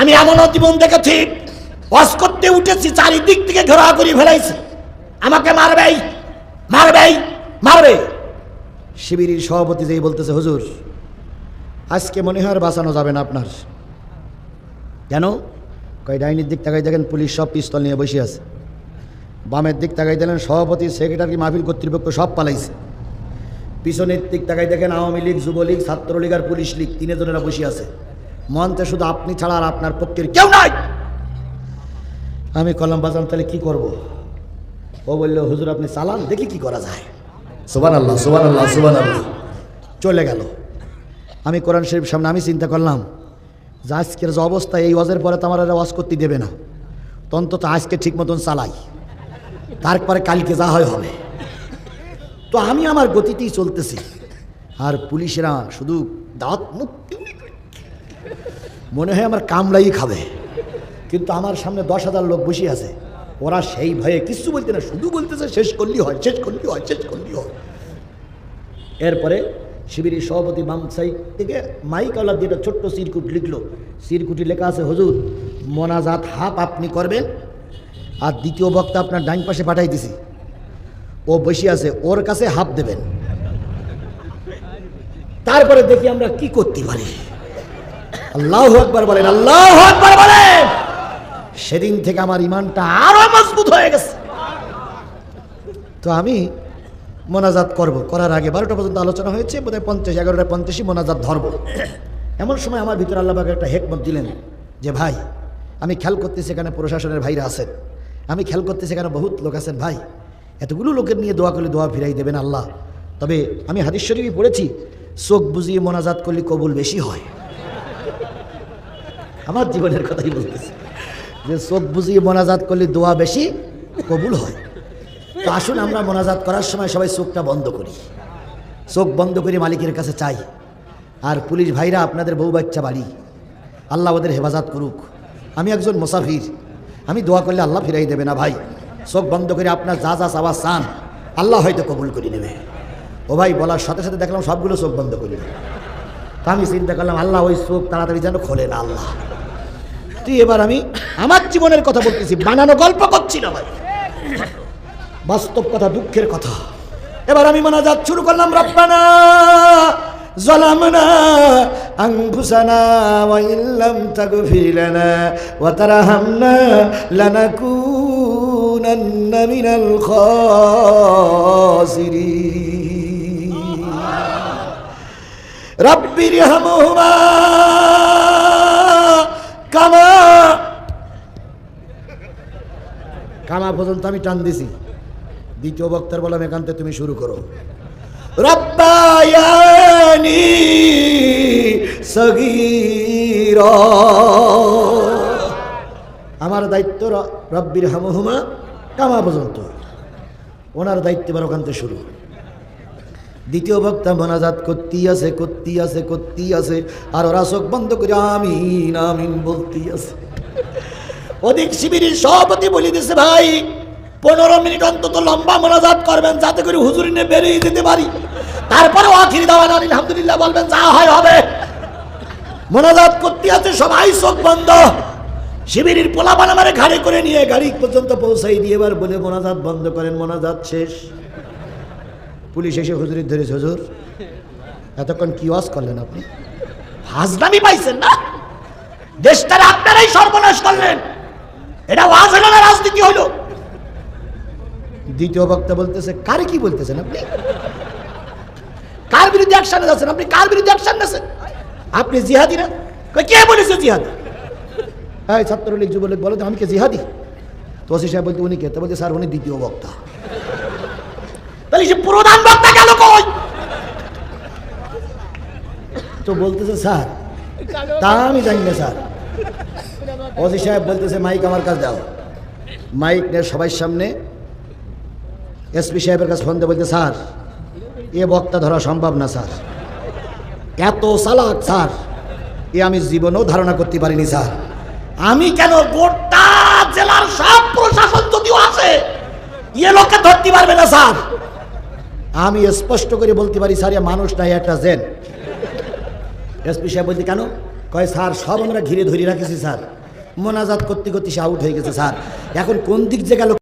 আমি এমনও জীবন দেখেছি ওয়াজ করতে উঠেছি, চারিদিক থেকে ঘোরা করে ফেলাইছি। আমাকে মারবেই মারবেই মারবে শিবিরের সভাপতি যেই বলতেছে, হুজুর, আজকে মনে হয় বাঁচানো যাবে না আপনার। কেন? কয়, ডাইনির দিক তাকাই দেখেন, পুলিশ সব পিস্তল নিয়ে বসে আছে। বামের দিক তাকাই দেখেন, সভাপতি, সেক্রেটারি, মাহফিল কর্তৃপক্ষ সব পালাইছে। পিছনের দিক তাকাই দেখেন, আওয়ামী লীগ, যুবলীগ, ছাত্রলীগ আর পুলিশ লীগ, তিনজনেরা বসে আছে। মঞ্চে শুধু আপনি ছাড়া আর আপনার পক্ষের কেউ নাই। আমি কলম বাজান, তাহলে কি করব? ও বলল, হুজুর, আপনি চালান, দেখি কি করা যায়। সুবান আল্লাহ সুবান আল্লাহ সুবান আল্লাহ চলে গেল। আমি কোরআন শরীফ সামনে আমি চিন্তা করলাম যে আজকের যে অবস্থা, এই ওয়াজের পরে তো আমার আর ওয়াজ করতে দেবে না। তন্ত তো আজকে ঠিক মতন চালাই। তারপরে কালকে যা হয় হবে। তো আমি আমার গতিতেই চলতেছি। আর পুলিশেরা শুধু দাঁত মুখ মনে হয় আমার কামড়াই খাবে। কিন্তু আমার সামনে দশ হাজার লোক বসে আছে। ওরা সেই ভয়ে কিচ্ছু বলতে না, শুধু বলতেছে, শেষ করলি হয়, শেষ করলি হয়, শেষ করলি হয়। এরপরে শিবিরের সভাপতি বাম সাইড থেকে মাইকাওয়ালা দিয়ে ছোট্ট সিরকুট লিখলো। সিরকুটি লেখা আছে, হুজুর, মোনাজাত হাফ আপনি করবেন আর দ্বিতীয় বক্তা আপনার ডাইন পাশে পাঠাই দিছি। ও বসে আছে, ওর কাছে হাফ দেবেন। তারপরে দেখি আমরা কি করতে পারি। আল্লাহ একবার বলেন, আল্লাহ একবার বলেন। সেদিন থেকে আমার ইমানটা আরও মজবুত হয়ে গেছে। তো আমি মোনাজাত করব। করার আগে বারোটা পর্যন্ত আলোচনা হয়েছে, বোধহয় পঞ্চাশ, এগারোটা পঞ্চাশই মোনাজাত ধরব। এমন সময় আমার ভিতরে আল্লাহবাকে একটা হেকমত দিলেন যে, ভাই, আমি খেয়াল করতেছি এখানে প্রশাসনের ভাইরা আছেন। আমি খেয়াল করতেছি এখানে বহুত লোক আছেন, ভাই। এতগুলো লোকের নিয়ে দোয়া করলে দোয়া ফিরাই দেবেন আল্লাহ। তবে আমি হাদিস শরীফই পড়েছি, চোখ বুঝিয়ে মোনাজাত করলে কবুল বেশি হয়। আমার জীবনের কথাই বলতেছি। যে চোখ বুঝিয়ে মোনাজাত করলে দোয়া বেশি কবুল হয়। তো আসুন আমরা মোনাজাত করার সময় সবাই চোখটা বন্ধ করি। চোখ বন্ধ করে মালিকের কাছে চাই। আর পুলিশ ভাইরা, আপনাদের বউ বাচ্চা বাড়ি। আল্লাহ ওদের হেফাজত করুক। আমি একজন মুসাফির। আমি দোয়া করলে আল্লাহ ফিরাই দেবে না ভাই। চোখ বন্ধ করে আপনার যা যা চাওয়া চান, আল্লাহ হয়তো কবুল করে নেবে। ও ভাই, বলার সাথে সাথে দেখলাম সবগুলো চোখ বন্ধ করি। তা আমি চিন্তা করলাম, আল্লাহ ওই চোখ তাড়াতাড়ি যেন খোলে না, আল্লাহ। তুই এবার আমি আমার জীবনের কথা বলতেছি বানানো গল্প করছি না ভাই বাস্তব কথা দুঃখের কথা এবার আমি মোনাজাত শুরু করলাম রব্বানা ظلمنا أنفسنا وإن لم تغفر لنا وترحمنا لنكونن من الخاسرين رب ارحمهما কামা! কামা পর্যন্ত আমি টান দিছি। দ্বিতীয় বক্তার বললাম এখানতে তুমি শুরু করো। রব্বায়ানি সগীর। আমার দায়িত্ব রব্বির হামহুমা কামা পর্যন্ত। ওনার দায়িত্ব এবার থেকে শুরু। দ্বিতীয় বক্তা মোনাজাত করতেই আছে করতেই আছে করতেই আছে। আর ওরা চোখ বন্ধ করে আমিন আমিন বলতেই আছে। অধিক শিবিরের সভাপতি বলে দিছে ভাই, পনেরো মিনিট অন্তত লম্বা মোনাজাত করবেন যাতে করে হুজুরি নিয়ে বেরিয়ে যেতে পারি। তারপরে আখিরি দাওয়ান আলহামদুলিল্লাহ বলবেন, যা হয় হবে। মোনাজাত করতে আছে, সবাই চোখ বন্ধ। শিবিরের পোলাপান আমারে ঘাড়ে করে নিয়ে গাড়ি পর্যন্ত পৌঁছাই দিয়ে এবার বলে, মোনাজাত বন্ধ করেন, মোনাজাত শেষ। পুলিশ এসে হুজুরির ধরেছে হুজুর, এতক্ষণ কি ওয়াজ করলেন আপনি? হাজনামি পাইছেন না? দেশটারে আপনারাই সর্বনাশ করলেন। এটা ওয়াজ হলো না রাজনীতি হলো? দ্বিতীয় বক্তা বলতেছে, কারে কি বলতেছেন আপনি? কার বিরুদ্ধে অ্যাকশন নিয়েছেন আপনি? কার বিরুদ্ধে অ্যাকশন নিয়েছেন? আপনি জিহাদি না? কে বলেছে জিহাদি? হ্যাঁ ছাত্রলীগ, যুবলীগ, বলে আমি কে জিহাদি? তো সাহেব বলতে, উনি কে? তো বলতে স্যার, উনি দ্বিতীয় বক্তা। তাহলে সে প্রধান বক্তা গেল কই? তো বলতেছে, স্যার, তা আমি জানি না, স্যার। ওসি সাহেব বলতেছে, মাইক আমার কাছে দাও। মাইক নিয়ে সবাই সামনে। এসপি সাহেবের কাছে ফোন দিয়ে বলতে স্যার, এ বক্তা ধরা সম্ভব না, স্যার। এত সালাক স্যার, এ আমি জীবনেও ধারণা করতে পারিনি, স্যার। আমি কেন গোটা জেলার সব প্রশাসন যদিও আছে ইয়ে লোককে ধরতে পারবে না, স্যার? আমি স্পষ্ট করে বলতে পারি, স্যার মানুষ নাই, একটা জেন। এসপি সাহেব বলতে, কেন? কয়, স্যার, সব আমরা ঘিরে ধরে রাখেছি, স্যার। মোনাজাত করতে করতে সে আউট হয়ে গেছে, স্যার। এখন কোন দিক যে গেল